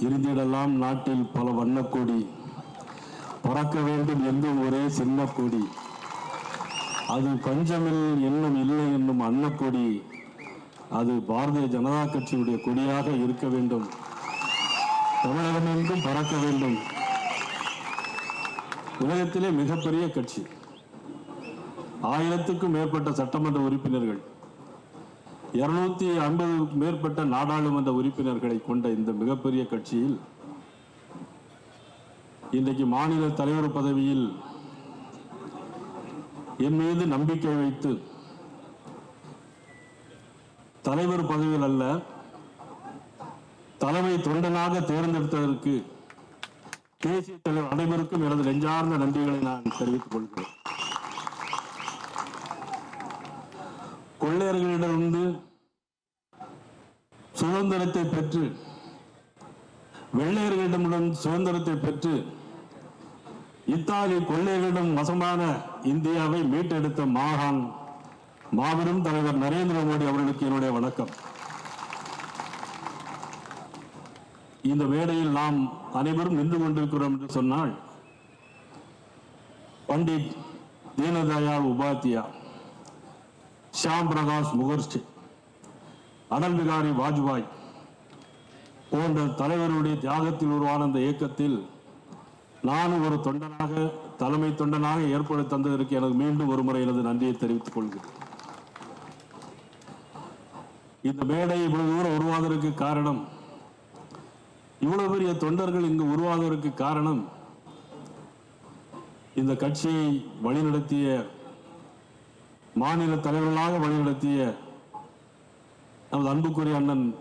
இருந்திடலாம் நாட்டில் பல வண்ணக்கொடி. பறக்க வேண்டும் என்றும் ஒரே சின்ன கொடி அது பஞ்சமில் இன்னும் இல்லை என்னும் அன்னக்கொடி. அது பாரதிய ஜனதா கட்சியுடைய கொடியாக இருக்க வேண்டும். தமிழகம் என்றும் பறக்க வேண்டும். உலகத்திலே மிகப்பெரிய கட்சி. ஆயிரத்துக்கும் மேற்பட்ட சட்டமன்ற உறுப்பினர்கள். இருநூத்தி ஐம்பது மேற்பட்ட நாடாளுமன்ற உறுப்பினர்களை கொண்ட இந்த மிகப்பெரிய கட்சியில் இன்றைக்கு மாநில தலைவர் பதவியில் என் மீது நம்பிக்கை வைத்து தலைவர் பதவியில் அல்ல தலைமை தொண்டனாக தேர்ந்தெடுத்ததற்கு தேசிய தலைவர் அனைவருக்கும் எனது நெஞ்சார்ந்த நன்றிகளை நான் தெரிவித்துக் கொள்கிறேன். கொள்ளையர்களிடமிருந்து சுதந்திரத்தை பெற்று வெள்ளையர்களிடமிடம் சுதந்திரத்தை பெற்று இத்தாலி கொள்ளையர்களிடம் வசமான இந்தியாவை மீட்டெடுத்த மாகாண் மாபெரும் தலைவர் நரேந்திர மோடி அவர்களுக்கு என்னுடைய வணக்கம். இந்த வேளையில் நாம் அனைவரும் நின்று கொண்டிருக்கிறோம் என்று சொன்னால் பண்டிட் தீனதயாள் உபாத்தியா ஷியாம் பிரகாஷ் முகர்ஜி அடல் பிகாரி வாஜ்பாய் போன்ற தலைவருடைய தியாகத்தில் உருவான இந்த இயக்கத்தில் நானும் ஒரு தொண்டனாக தலைமை தொண்டனாக ஏற்பட தந்ததற்கு எனக்கு மீண்டும் ஒரு முறை எனது நன்றியை தெரிவித்துக் கொள்கிறேன். இந்த மேடை இவ்வளவு தூரம் உருவாவதற்கு காரணம் இவ்வளவு பெரிய தொண்டர்கள் இங்கு உருவாவதற்கு காரணம் இந்த கட்சியை வழிநடத்திய மாநில தலைவர்களாக வழிநடத்திய நமது அன்புக்குரிய அண்ணன்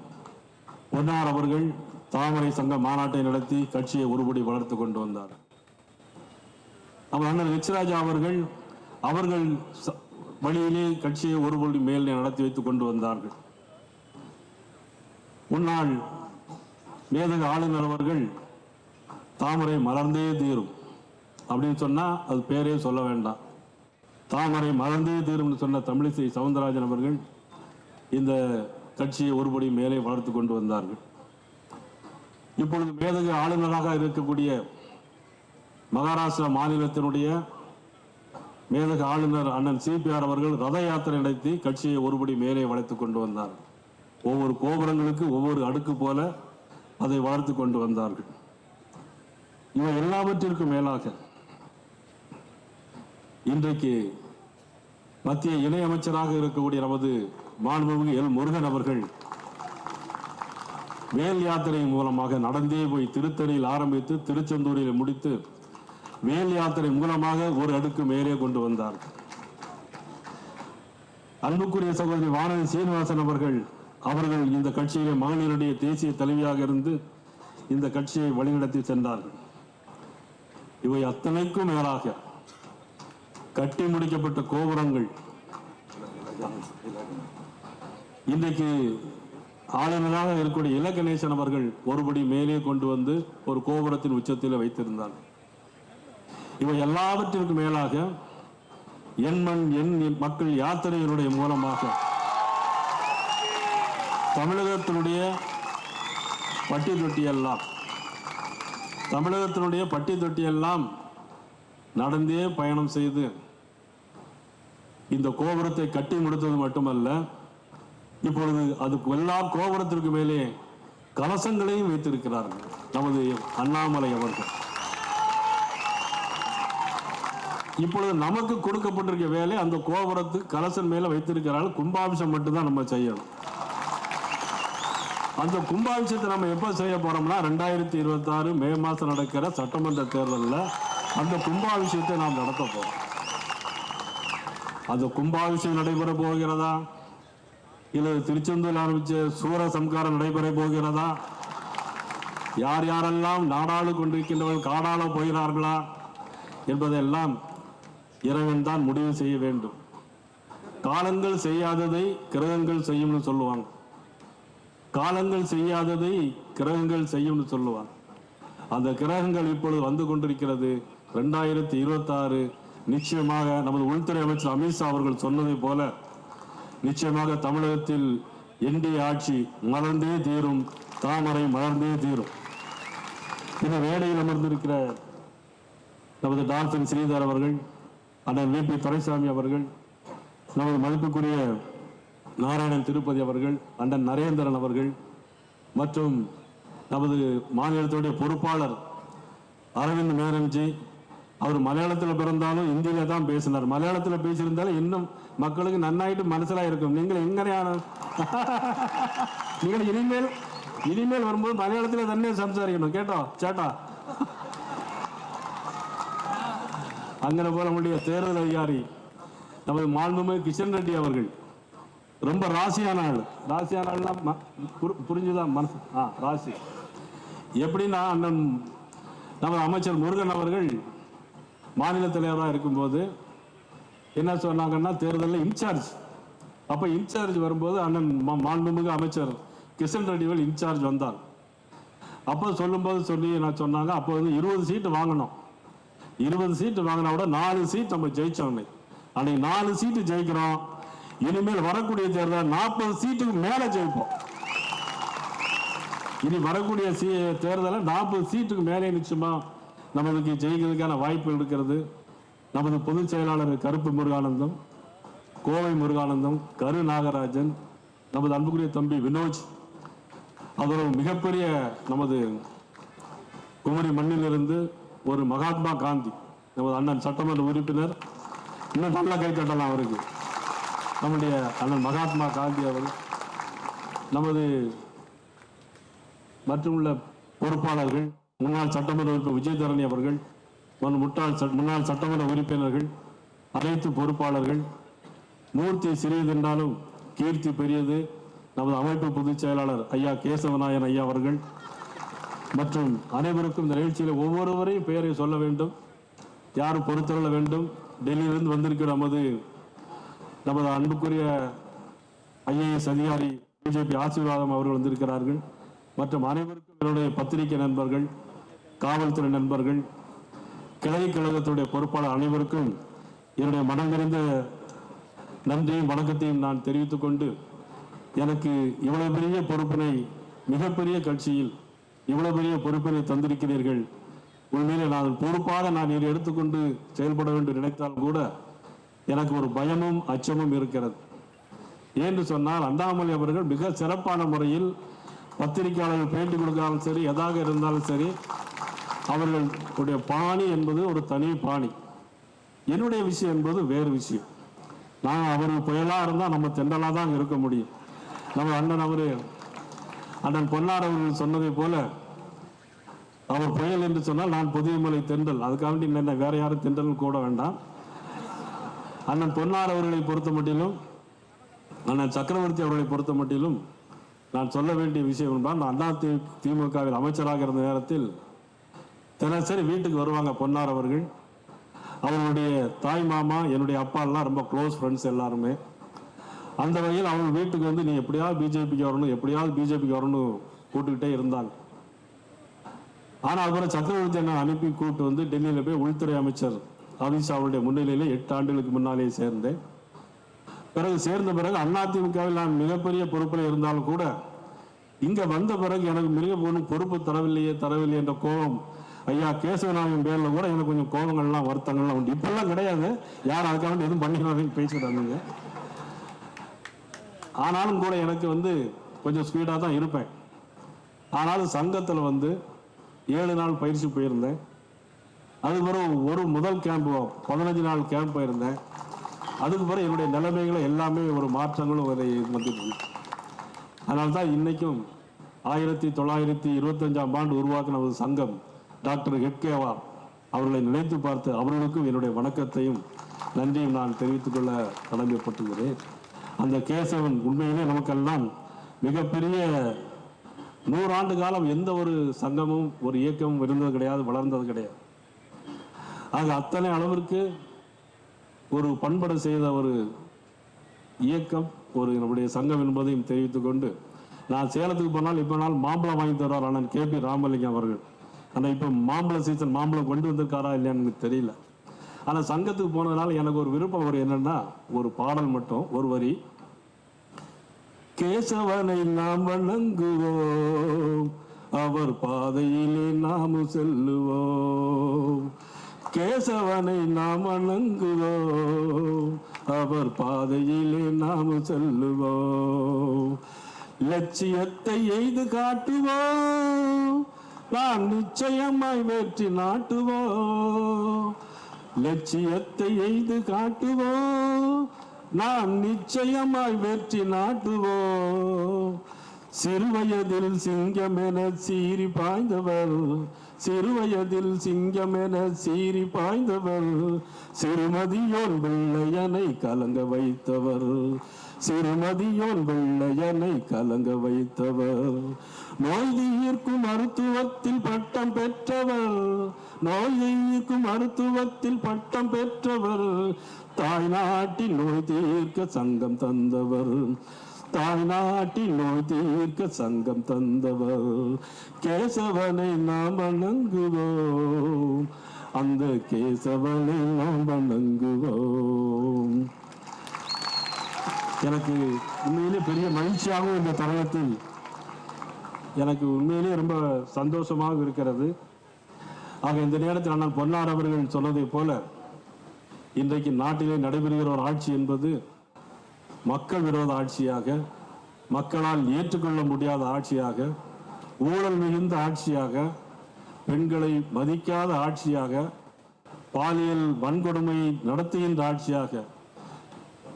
பொன்னார் அவர்கள் தாமரை சங்க மாநாட்டை நடத்தி கட்சியை ஒருபடி வளர்த்து கொண்டு வந்தார். நமது அண்ணன் ரிச்சராஜா அவர்கள் அவர்கள் ச- வழியிலே கட்சியை ஒருபடி மேல் நடத்தி வைத்துக் கொண்டு வந்தார்கள். முன்னாள் மேதக ஆளுநர் அவர்கள் தாமரை மலர்ந்தே தீரும் அப்படின்னு சொன்னா அது பேரே சொல்ல வேண்டாம். தாமரை மறந்தே தீரும்னு சொன்ன தமிழிசை சவுந்தரராஜன் அவர்கள் இந்த கட்சியை ஒருபடி மேலே வளர்த்து கொண்டு வந்தார்கள். இப்பொழுது மேதகு ஆளுநராக இருக்கக்கூடிய மகாராஷ்டிரா மாநிலத்தினுடைய மேதகு ஆளுநர் அண்ணன் சிபிஆர் அவர்கள் ரத யாத்திரை நடத்தி கட்சியை ஒருபடி மேலே வளர்த்து கொண்டு வந்தார். ஒவ்வொரு கோபுரங்களுக்கு ஒவ்வொரு அடுக்கு போல அதை வளர்த்து கொண்டு வந்தார்கள். இவை எல்லாவற்றிற்கும் மேலாக இன்றைக்கு மத்திய இணையமைச்சராக இருக்கக்கூடிய நமது மாண்புமிகு எல் முருகன் அவர்கள் வேல் யாத்திரை மூலமாக நடந்தே போய் திருத்தணியில் ஆரம்பித்து திருச்செந்தூரில் முடித்து வேல் யாத்திரை மூலமாக ஒரு அடுக்கு மேலே கொண்டு வந்தார். அன்புக்குரிய சகோதரி வானதி சீனிவாசன் அவர்கள் அவர்கள் இந்த கட்சியிலே மகளிருடைய தேசிய தலைவியாக இருந்து இந்த கட்சியை வழிநடத்தி சென்றார்கள். இவை அத்தனைக்கும் மேலாக கட்டி முடிக்கப்பட்ட கோபுரங்கள். இன்றைக்கு ஆளுநராக இருக்கக்கூடிய இலக்கணேசன் அவர்கள் ஒருபடி மேலே கொண்டு வந்து ஒரு கோபுரத்தின் உச்சத்தில் வைத்திருந்தார். இவை எல்லாவற்றிற்கும் மேலாக என் மண் என் மக்கள் யாத்திரையினுடைய மூலமாக தமிழகத்தினுடைய பட்டி தொட்டியெல்லாம் தமிழகத்தினுடைய பட்டி தொட்டியெல்லாம் நடந்தே பயணம் செய்து இந்த கோபுரத்தை கட்டி முடித்தது மட்டுமல்ல இப்பொழுது அதுக்கு எல்லா கோபுரத்திற்கு மேலே கலசங்களையும் வைத்திருக்கிறார்கள் நமது அண்ணாமலை அவர்கள். இப்பொழுது நமக்கு கொடுக்கப்பட்டிருக்க வேலை அந்த கோபுரத்து கலசன் மேல வைத்திருக்கிறார்கள். கும்பாபிஷம் மட்டும்தான் நம்ம செய்யணும். அந்த கும்பாபிஷத்தை நம்ம எப்போ செய்ய போறோம்னா ரெண்டாயிரத்தி இருபத்தாறு மே மாசம் நடக்கிற சட்டமன்ற தேர்தலில் அந்த கும்பாபிஷத்தை நாம் நடத்த போறோம். அது கும்பாபிஷேகம் நடைபெற போகிறதா? இல்லை திருச்செந்தூர் ஆரம்பித்த சூர சம்காரம் நடைபெற போகிறதா? யார் யாரெல்லாம் நாடாளு கொண்டிருக்கின்றவர்கள் காடாள போகிறார்களா என்பதெல்லாம் இறைவன் தான் முடிவு செய்ய வேண்டும். காலங்கள் செய்யாததை கிரகங்கள் செய்யும்னு சொல்லுவாங்க. காலங்கள் செய்யாததை கிரகங்கள் செய்யும்னு சொல்லுவாங்க. அந்த கிரகங்கள் இப்பொழுது வந்து கொண்டிருக்கிறது. ரெண்டாயிரத்தி இருபத்தாறு நிச்சயமாக நமது உள்துறை அமைச்சர் அமித்ஷா அவர்கள் சொன்னதை போல நிச்சயமாக தமிழகத்தில் என்டிஏ ஆட்சி மலர்ந்தே தீரும் தாமரை மலர்ந்தே தீரும். இந்த வேலையில் அமர்ந்திருக்கிற நமது டால்பின் ஸ்ரீதர் அவர்கள் அண்ணன் வி பி துரைசாமி அவர்கள் நமது மதிப்புக்குரிய நாராயணன் திருப்பதி அவர்கள் அண்ணன் நரேந்திரன் அவர்கள் மற்றும் நமது மாநிலத்துடைய பொறுப்பாளர் அரவிந்த் மேனன்ஜி அவர் மலையாளத்தில் பிறந்தாலும் இந்தியில தான் பேசினார். மலையாளத்தில் பேசியிருந்தாலும் இன்னும் மக்களுக்கு நன்னாயிட்டு மனசிலாக இருக்கும் நீங்கள் எங்கனையான நீங்கள் இனிமேல் இனிமேல் வரும்போது மலையாளத்தில் தண்ணியை சம்சாரிக்கணும். கேட்டோ? சேட்டா? அங்கே போல நம்முடைய தேர்தல் அதிகாரி நமது மாண்புமிகு கிஷன் ரெட்டி அவர்கள். ரொம்ப ராசியான ஆள். ராசியான ஆள்னா புரிஞ்சுதான் மனசு? ஆ ராசி. எப்படின்னா அண்ணன் நமது அமைச்சர் முருகன் அவர்கள் மாநில தலைவராக இருக்கும்போது என்ன சொன்னாங்கன்னா தேர்தலில் இன்சார்ஜ். அப்போ இன்சார்ஜ் வரும்போது அண்ணன் மா- மாண்புமிகு அமைச்சர் கிஷன் ரெட்டிகள் இன்சார்ஜ் வந்தார். அப்போ சொல்லும்போது சொல்லி நான் சொன்னாங்க அப்போ வந்து இருபது சீட்டு வாங்கணும். இருபது சீட்டு வாங்கினா கூட நாலு சீட் நம்ம ஜெயிச்சோம் அன்னைக்கு. நாலு சீட்டு ஜெயிக்கிறோம். இனிமேல் வரக்கூடிய தேர்தல் நாற்பது சீட்டுக்கு மேலே ஜெயிப்போம். இனி வரக்கூடிய சீ தேர்தலில் நாற்பது சீட்டுக்கு மேலே நிச்சயமா நம்மளுக்கு ஜெயிக்கிறதுக்கான வாய்ப்பு இருக்கிறது. நமது பொதுச் செயலாளர் கருப்பு முருகானந்தம் கோவை முருகானந்தம் கரு நாகராஜன் நமது அன்புக்குரிய தம்பி வினோஜ் அவர் மிகப்பெரிய நமது குமரி மண்ணிலிருந்து ஒரு மகாத்மா காந்தி நமது அண்ணன் சட்டமன்ற உறுப்பினர் இன்னும் நல்ல கை தட்டலாம் அவருக்கு. நம்முடைய அண்ணன் மகாத்மா காந்தி அவர் நமது மற்றுமுள்ள பொறுப்பாளர்கள் முன்னாள் சட்டமன்ற உறுப்பினர் விஜயதரணி அவர்கள் முன்னாள் முட்டாள் சட்- முன்னாள் சட்டமன்ற உறுப்பினர்கள் அனைத்து பொறுப்பாளர்கள் மூர்த்தி சிறியது என்றாலும் கீர்த்தி பெரியது நமது அமைப்பு பொதுச் செயலாளர் ஐயா கேசவநாயன் ஐயா அவர்கள். மற்றும் அனைவருக்கும் இந்த நிகழ்ச்சியில் ஒவ்வொருவரையும் பெயரை சொல்ல வேண்டும் யாரும் பொறுத்தருள வேண்டும். டெல்லியிலிருந்து வந்திருக்கிற நமது நமது அன்புக்குரிய ஐஏஎஸ் அதிகாரி பிஜேபி ஆசீர்வாதம் அவர்கள் வந்திருக்கிறார்கள். மற்றும் அனைவருக்கும் என்னுடைய பத்திரிகை நண்பர்கள் காவல்துறை நண்பர்கள் கிளை கழகத்துடைய பொறுப்பாளர் அனைவருக்கும் என்னுடைய மனம் நிறைந்த நன்றியும் வணக்கத்தையும் நான் தெரிவித்துக் கொண்டு எனக்கு இவ்வளவு பெரிய பொறுப்பினை மிகப்பெரிய கட்சியில் இவ்வளவு பெரிய பொறுப்பினை தந்திருக்கிறீர்கள். உண்மையிலே நான் பொறுப்பாக நான் இதை எடுத்துக்கொண்டு செயல்பட வேண்டும் நினைத்தால் கூட எனக்கு ஒரு பயமும் அச்சமும் இருக்கிறது. ஏன்னு சொன்னால் அண்ணாமலை அவர்கள் மிக சிறப்பான முறையில் பத்திரிகையாளர்கள் பேட்டி கொடுத்தாலும் சரி எதாக இருந்தாலும் சரி அவர்களுடைய பாணி என்பது ஒரு தனி பாணி. என்னுடைய விஷயம் என்பது வேறு விஷயம். நான் அவர் புயலாக இருந்தால் நம்ம தெண்டலாக தான் இருக்க முடியும். நம்ம அண்ணன் அவர் அண்ணன் பொன்னார் அவர்கள் சொன்னதை போல அவர் புயல் என்று சொன்னால் நான் புதியமலை தென்றல். அதுக்காண்டி என்ன வேற யாரும் தென்றல் கூட வேண்டாம். அண்ணன் பொன்னார் அவர்களை பொறுத்த மட்டிலும் அண்ணன் சக்கரவர்த்தி அவர்களை பொறுத்த மட்டிலும் நான் சொல்ல வேண்டிய விஷயம் என்றால் நான் அண்ணா தி திமுகவில் அமைச்சராக இருந்த நேரத்தில் தினசரி வீட்டுக்கு வருவாங்க பொன்னார் அவர்கள். அவர்களுடைய தாய் மாமா என்னுடைய அப்பா எல்லாம் ரொம்ப க்ளோஸ் ஃப்ரெண்ட்ஸ் எல்லாருமே. அந்த வகையில் அவங்க வீட்டுக்கு வந்து நீ எப்படியாவது பிஜேபிக்கு வரணும் எப்படியாவது பிஜேபிக்கு வரணும் கூட்டுக்கிட்டே இருந்தாங்க. ஆனால் அதுபோல சக்கரவர்த்தி என்ன அனுப்பி கூட்டு வந்து டெல்லியில் போய் உள்துறை அமைச்சர் அமித்ஷாவுடைய முன்னிலையில் எட்டு ஆண்டுகளுக்கு முன்னாலே சேர்ந்தேன். பிறகு சேர்ந்த பிறகு அதிமுகவில் நான் மிகப்பெரிய பொறுப்பில் இருந்தாலும் கூட இங்கே வந்த பிறகு எனக்கு மிக ஒன்றும் பொறுப்பு தரவில்லையே தரவில்லை என்ற கோபம் ஐயா கேசவநாயகன் பேரில் கூட எனக்கு கொஞ்சம் கோபங்கள்லாம் வருத்தங்கள்லாம் உண்டு. இப்பெல்லாம் கிடையாது. யார் அதுக்காக எதுவும் எதுவும் பண்ணிக்கிறாங்கன்னு பேசிட்டாங்க ஆனாலும் கூட எனக்கு வந்து கொஞ்சம் ஸ்பீடாக தான் இருப்பேன். ஆனாலும் சங்கத்தில் வந்து ஏழு நாள் பயிற்சி போயிருந்தேன். அதுக்கு பிறகு ஒரு முதல் கேம்ப் பதினஞ்சு நாள் கேம்ப் போயிருந்தேன். அதுக்கு பிறகு என்னுடைய நிலைமைகளை எல்லாமே ஒரு மாற்றங்களும் அதை வந்துட்டு அதனால தான் இன்றைக்கும் ஆயிரத்தி தொள்ளாயிரத்தி இருபத்தஞ்சாம் ஆண்டு உருவாக்கின ஒரு சங்கம். டாக்டர் ஹெட்கேவா அவர்களை நினைத்து பார்த்து அவர்களுக்கும் என்னுடைய வணக்கத்தையும் நன்றியும் நான் தெரிவித்துக் கொள்ள கடமைப்பட்டுகிறேன் அந்த கேசவன் உண்மையிலே நமக்கெல்லாம் மிகப்பெரிய நூறாண்டு காலம் எந்த ஒரு சங்கமும் ஒரு இயக்கமும் இருந்தது கிடையாது வளர்ந்தது கிடையாது. ஆக அத்தனை அளவிற்கு ஒரு பண்பட செய்த ஒரு இயக்கம் ஒரு நம்முடைய சங்கம் என்பதையும் தெரிவித்துக்கொண்டு நான் சேலத்துக்கு போனால் இப்போ நாள் மாம்பழம் வாங்கி தருவார் அண்ணன் கே பி ராமலிங்கம் அவர்கள். ஆனால் இப்போ மாம்பழ சீசன் மாம்பழம் கொண்டு வந்திருக்காரா இல்லையான்னு எனக்கு தெரியல. ஆனால் சங்கத்துக்கு போனதுனால எனக்கு ஒரு விருப்பம் ஒரு என்னன்னா ஒரு பாடல் மட்டும் ஒரு வரி. கேசவனை நாம் வணங்குவோம் அவர் பாதையிலே நாம் செல்லுவோம். கேசவனை நாம் வணங்குவோம் அவர் பாதையிலே நாம் செல்லுவோம். லட்சியத்தை எய்து காட்டுவோம் நாம் நிச்சயமாய் வெற்றி நாட்டுவோம் லட்சியத்தை எய்து காட்டுவோம் நாம் நிச்சயமாய் வெற்றி நாட்டுவோம் சிறுவயதில் சிங்கம் என சீறி பாய்ந்தவர் சிறுவயதில் சிங்கமென சீறி பாய்ந்தவர் சிறுமதியோர் வெள்ளையனை கலங்க வைத்தவர் சிறுமதியோர் வெள்ளையனை கலங்க வைத்தவர். நோய் தீர்க்கும் மருத்துவத்தில் பட்டம் பெற்றவர் நோய் தீர்க்கும் மருத்துவத்தில் பட்டம் பெற்றவர் தாய் நாட்டில் நோய் தீர்க்க சங்கம் தந்தவர். தாய் நாட்டில் நோய் தீர்க்க சங்கம் தந்தவர் கேசவனை நாம் வணங்குவோம். அந்த கேசவனை நாம் வணங்குவோம். எனக்கு உண்மையிலே பெரிய மகிழ்ச்சியாகவும் இந்த தருணத்தில் எனக்கு உண்மையிலே ரொம்ப சந்தோஷமாக இருக்கிறது. ஆக இந்த நேரத்தில் அண்ணன் பொன்னார் அவர்கள் சொன்னதைப் போல இன்றைக்கு நாட்டிலே நடைபெறுகிற ஒரு ஆட்சி என்பது மக்கள் விரோத ஆட்சியாக மக்களால் ஏற்றுக்கொள்ள முடியாத ஆட்சியாக ஊழல் மிகுந்த ஆட்சியாக பெண்களை மதிக்காத ஆட்சியாக பாலியல் வன்கொடுமை நடத்துகின்ற ஆட்சியாக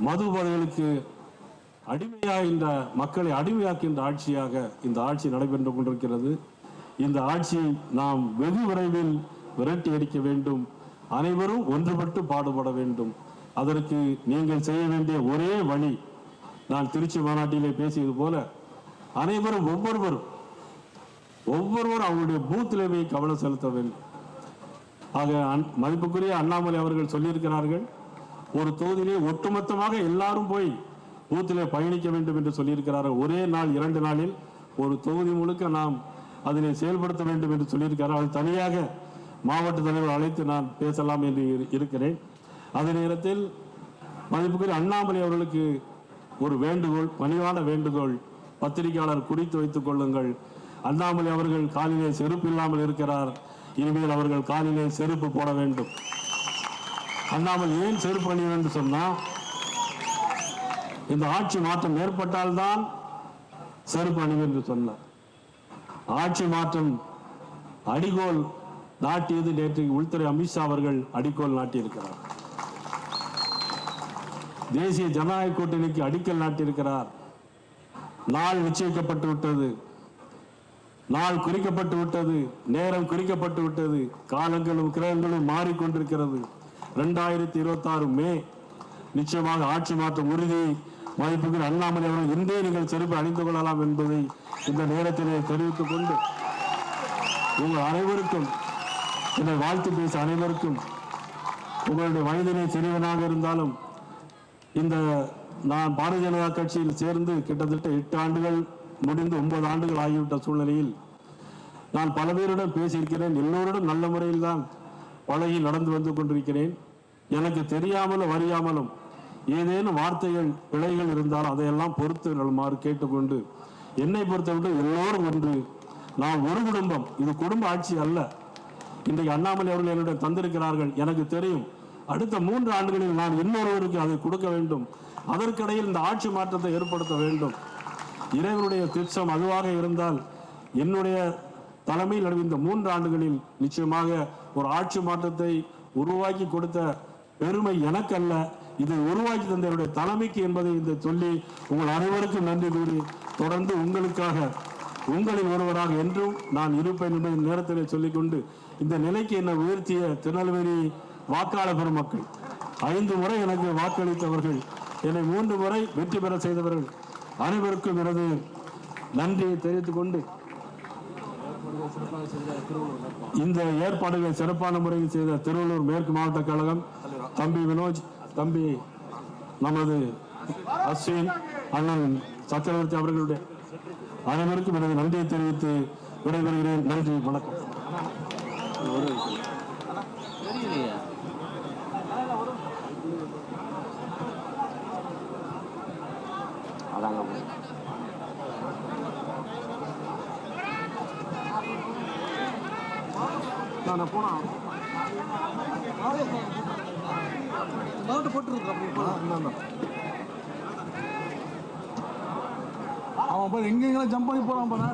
மது போதைகளுக்கு அடிமையாகின்ற மக்களை அடிமையாக்கின்ற ஆட்சியாக இந்த ஆட்சி நடைபெற்று கொண்டிருக்கிறது. இந்த ஆட்சியை நாம் வெகு விரைவில் விரட்டி அடிக்க வேண்டும். அனைவரும் ஒன்றுபட்டு பாடுபட வேண்டும். அதற்கு நீங்கள் செய்ய வேண்டிய ஒரே வழி நான் திருச்சி மாநாட்டிலே பேசியது போல அனைவரும் ஒவ்வொருவரும் ஒவ்வொருவரும் அவருடைய பூத்திலே போய் கவனம் செலுத்த வேண்டும். ஆக அன்- மதிப்புக்குரிய அண்ணாமலை அவர்கள் சொல்லியிருக்கிறார்கள் ஒரு தொகுதியிலே ஒட்டுமொத்தமாக எல்லாரும் போய் பூத்திலே பயணிக்க வேண்டும் என்று சொல்லியிருக்கிறார்கள். ஒரே நாள் இரண்டு நாளில் ஒரு தொகுதி முழுக்க நாம் அதனை செயல்படுத்த வேண்டும் என்று சொல்லியிருக்கிறார் அது தனியாக மாவட்ட தலைவர் அழைத்து நான் பேசலாம் என்று இரு- இருக்கிறேன். அதே நேரத்தில் மதிப்புக்குரிய அண்ணாமலை அவர்களுக்கு ஒரு வேண்டுகோள் பணிவான வேண்டுகோள் பத்திரிகையாளர் குறித்து வைத்துக் கொள்ளுங்கள். அண்ணாமலை அவர்கள் காலிலே செருப்பு இல்லாமல் இருக்கிறார். இனிமேல் அவர்கள் காலிலே செருப்பு போட வேண்டும். அண்ணாமலை ஏன் செருப்பு அணிய வேண்டும் சொன்னா இந்த ஆட்சி மாற்றம் ஏற்பட்டால்தான் செருப்பு அணிவு என்று சொன்னார். ஆட்சி மாற்றம் அடிகோல் நாட்டியது நேற்று உள்துறை அமித்ஷா அவர்கள் அடிக்கோல் நாட்டியிருக்கிறார். தேசிய ஜனநாயக கூட்டணிக்கு அடிக்கல் நாட்டியிருக்கிறார். நாள் நிச்சயிக்கப்பட்டு விட்டது. நாள் குறிக்கப்பட்டு விட்டது. நேரம் குறிக்கப்பட்டு விட்டது. காலங்களும் கிரகங்களும் மாறிக்கொண்டிருக்கிறது. ரெண்டாயிரத்தி இருபத்தி ஆறு மே. நிச்சயமாக ஆட்சி மாற்றம் உறுதி. மதிப்புகள் அண்ணாமலை அவர்கள் இன்றே நீங்கள் செருப்பு அணிந்து கொள்ளலாம் என்பதை இந்த நேரத்திலே தெரிவித்துக் கொண்டு உங்கள் அனைவருக்கும் என்னை வாழ்த்து பேச அனைவருக்கும் உங்களுடைய வயதினை சிறியவனாக இருந்தாலும் இந்த நான் பாரதிய ஜனதா கட்சியில் சேர்ந்து கிட்டத்தட்ட எட்டு ஆண்டுகள் முடிந்து ஒன்பது ஆண்டுகள் ஆகிவிட்ட சூழ்நிலையில் நான் பல பேரிடம் பேசியிருக்கிறேன். எல்லோரிடம் நல்ல முறையில் தான் பழகி நடந்து வந்து கொண்டிருக்கிறேன். எனக்கு தெரியாமலும் அறியாமலும் ஏதேனும் வார்த்தைகள் பிழைகள் இருந்தால் அதையெல்லாம் பொறுத்து நல்மாறு கேட்டுக்கொண்டு என்னை பொறுத்தவரை எல்லோரும் ஒன்று நான் ஒரு குடும்பம் இது குடும்ப ஆட்சி அல்ல. இன்றைக்கு அண்ணாமலை அவர்கள் என்னிடம் தந்திருக்கிறார்கள். எனக்கு தெரியும் அடுத்த மூன்று ஆண்டுகளில் நான் இன்னொருவருக்கு அதை கொடுக்க வேண்டும். அதற்கிடையில் இந்த ஆட்சி மாற்றத்தை ஏற்படுத்த வேண்டும். இறைவனுடைய திட்டம் அதுவாக இருந்தால் என்னுடைய தலைமையில் நடந்த இந்த மூன்று ஆண்டுகளில் நிச்சயமாக ஒரு ஆட்சி மாற்றத்தை உருவாக்கி கொடுத்த பெருமை எனக்கல்ல. இதை உருவாக்கி தந்த என்னுடைய தலைமைக்கு என்பதை இந்த சொல்லி உங்கள் அனைவருக்கும் நன்றி கூறி தொடர்ந்து உங்களுக்காக உங்களில் ஒருவராக என்றும் நான் இருப்பேன் என்பதை நேரத்திலே நேரத்தில் சொல்லிக்கொண்டு இந்த நிலைக்கு என்னை உயர்த்திய திருநெல்வேலி வாக்காளர் பெருமக்கள் ஐந்து முறை எனக்கு வாக்களித்தவர்கள். என்னை மூன்று முறை வெற்றி பெற செய்தவர்கள் அனைவருக்கும் எனது நன்றியை தெரிவித்துக் கொண்டு இந்த ஏற்பாடுகளை சிறப்பான முறையில் செய்த திருவள்ளூர் மேற்கு மாவட்ட கழகம் தம்பி வினோஜ் தம்பி நமது அஸ்வின் அண்ணன் சக்கரவர்த்தி அவர்களுடைய அனைவருக்கும் எனது நன்றியை தெரிவித்து விடைபெறுகிறேன். நன்றி வணக்கம். நான் போனா அவன் போய் எங்கெங்கெல்லாம் ஜம்ப் பண்ணி போறான் போனா